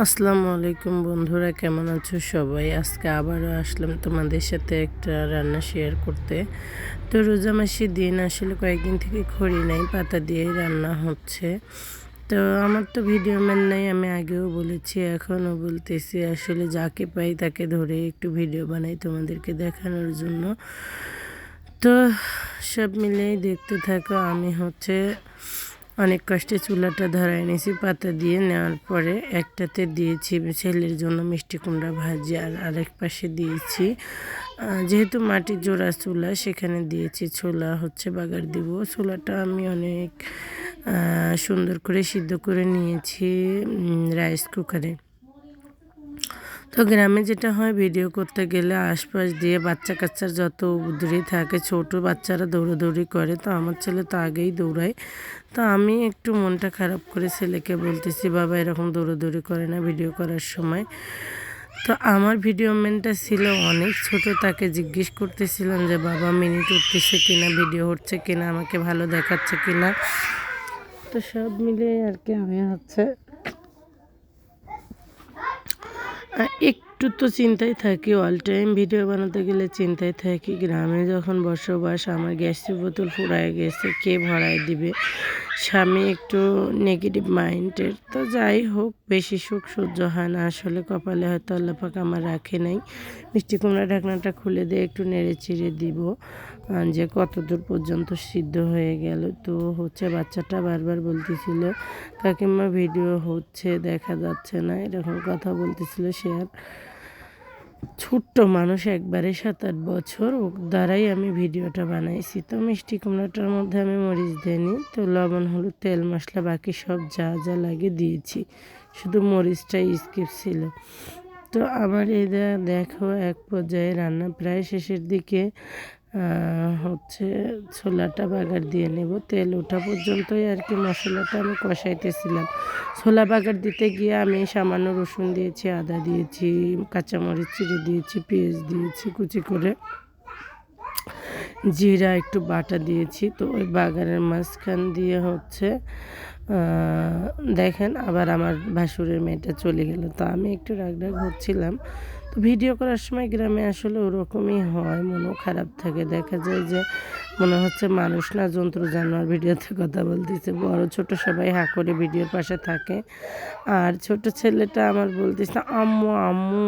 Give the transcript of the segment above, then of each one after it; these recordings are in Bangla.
আসসালামু আলাইকুম বন্ধুরা, কেমন আছো সবাই? আজকে আবারও আসলাম তোমাদের সাথে একটা রান্না শেয়ার করতে। তো রোজা মাসি দিন আসলে কয়েকদিন থেকে খড়ি নাই, পাতা দিয়ে রান্না হচ্ছে। তো আমার তো ভিডিও ম্যান নাই, আমি আগেও বলেছি, এখনও বলতেছি, আসলে যাকে পাই তাকে ধরে একটু ভিডিও বানাই তোমাদেরকে দেখানোর জন্য। তো সব মিলেই দেখতে থাকো, আমি হচ্ছে অনেক কষ্টে চুলাটা ধরাই নিয়েছি পাতা দিয়ে নেওয়ার পরে একটাতে দিয়েছি ছেলের জন্য মিষ্টি কুমড়া ভাজি আর আরেক পাশে দিয়েছি যেহেতু মাটির জোড়া চুলা, সেখানে দিয়েছি ছোলা হচ্ছে বাগার দিব। ছোলাটা আমি অনেক সুন্দর করে সিদ্ধ করে নিয়েছি রাইস কুকারে। তো গ্রামে যেটা হয়, ভিডিও করতে গেলে আশপাশ দিয়ে বাচ্চা কাচ্চার যত দূরে থাকে, ছোট বাচ্চারা দৌড়াদৌড়ি করে। তো আমার ছেলে তো আগেই দৌড়ায়। তো আমি একটু মনটা খারাপ করে ছেলেকে বলতেছি, বাবা, এরকম দৌড়াদৌড়ি করে না ভিডিও করার সময়। তো আমার ভিডিও ম্যানটা ছিল অনেক ছোট, তাকে জিজ্ঞেস করতেছিলাম যে, বাবা, মিনিট উঠতেছে কিনা, ভিডিও হচ্ছে কিনা, আমাকে ভালো দেখাচ্ছে কিনা? তো সব মিলিয়ে আর কি আমি হচ্ছে একটু তো চিন্তায় থাকি অল টাইম ভিডিও বানাতে গেলে চিন্তায় থাকি। গ্রামে যখন বসবাস, আমার গ্যাসের বোতল ফুরায় গেছে, কে ভরায় দিবে? স্বামী একটু নেগেটিভ মাইন্ডের তো যাই হোক, বেশি সুখ সহ্য হয় না। আসলে কপালে হয়তো আল্লাপাক আমার রাখে নাই। মিষ্টি কুমড়া ঢাকনাটা খুলে দিয়ে একটু নেড়ে চিড়ে দিব। যে কত দূর পর্যন্ত সিদ্ধ হয়ে গেল। তো হচ্ছে বাচ্চাটা বারবার বলতেছিল, কাকিমা ভিডিও হচ্ছে, দেখা যাচ্ছে না। এরকম কথা বলতেছিল সে আর ছোট্ট মানুষ একবারে সাত আট বছর, ও দ্বারাই আমি ভিডিওটা বানাইছি। তো মিষ্টি কুমড়াটার মধ্যে আমি মরিচ দিইনি তো লবণ, হলুদ, তেল, মশলা, বাকি সব যা যা লাগে দিয়েছি। শুধু মরিচটাই স্কিপ ছিল। তো আমার এদের দেখো, এক পর্যায়ে রান্না প্রায় শেষের দিকে হচ্ছে ছোলাটা বাগার দিয়ে নেব। তেল ওঠা পর্যন্তই আর কি মশলাটা আমি কষাইতেছিলাম। ছোলা বাগার দিতে গিয়ে আমি সামান্য রসুন দিয়েছি, আদা দিয়েছি, কাঁচামরিচ চিড়ে দিয়েছি, পেঁয়াজ দিয়েছি, কুচি করে জিরা, একটু বাটা দিয়েছি। তো ওই বাগানের মাঝখান দিয়ে হচ্ছে দেখেন আবার আমার ভাসুরের মেয়েটা চলে গেল। তো আমি একটু রাগ রাগ হচ্ছিলাম। তো ভিডিও করার সময় গ্রামে আসলে ওরকমই হয়, মনও খারাপ থাকে। দেখা যায় যে মনে হচ্ছে মানুষ না যন্ত্র জানোয়ার ভিডিওতে কথা বলতেছে। বড় ছোট সবাই হা করে ভিডিওর পাশে থাকে। আর ছোট ছেলেটা আমার বলতেছে, আম্মু আম্মু,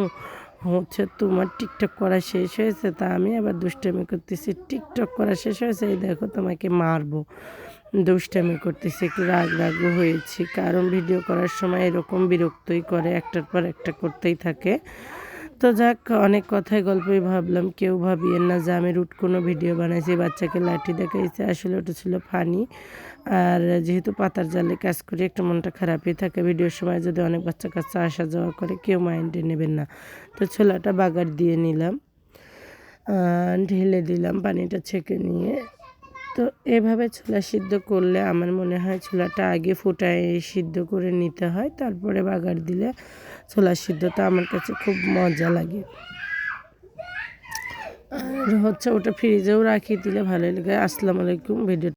হচ্ছে তোমার টিকটক করা শেষ হয়েছে? তা আমি আবার দুষ্টামি করতেছি। টিকটক করা শেষ হয়েছে? এই দেখো, তোমাকে মারবো। দুষ্টামি করতেছি, একটু রাগ রাগ হয়েছি। কারণ ভিডিও করার সময় এরকম বিরক্তই করে, একটার পর একটা করতেই থাকে। তো যাক, অনেক কথাই গল্পই ভাবলাম, কেউ ভাবিয়েন না যে আমি রুট কোনো ভিডিও বানাইছি বাচ্চাকে লাঠি দেখাইছে, আসলে ওটা ছিল ফানি। আর যেহেতু পাতার জালে কাজ করি, একটা মনটা খারাপই থাকে, ভিডিওর সময় যদি অনেক বাচ্চা কাচ্চা আসা যাওয়া করে, কেউ মাইন্ডে নেবেন না। তো ছোলাটা বাগার দিয়ে নিলাম ঢেলে দিলাম পানিটা ছেঁকে নিয়ে। তো এভাবে ছোলা সিদ্ধ করলে আমার মনে হয় ছোলাটা আগে ফুটায় সিদ্ধ করে নিতে হয়, তারপরে বাগার দিলে ছোলা সিদ্ধটা আমার কাছে খুব মজা লাগে। আর হচ্ছে ওটা ফ্রিজেও রাখিয়ে দিলে ভালোই লাগে। আসসালামু আলাইকুম ভিডিও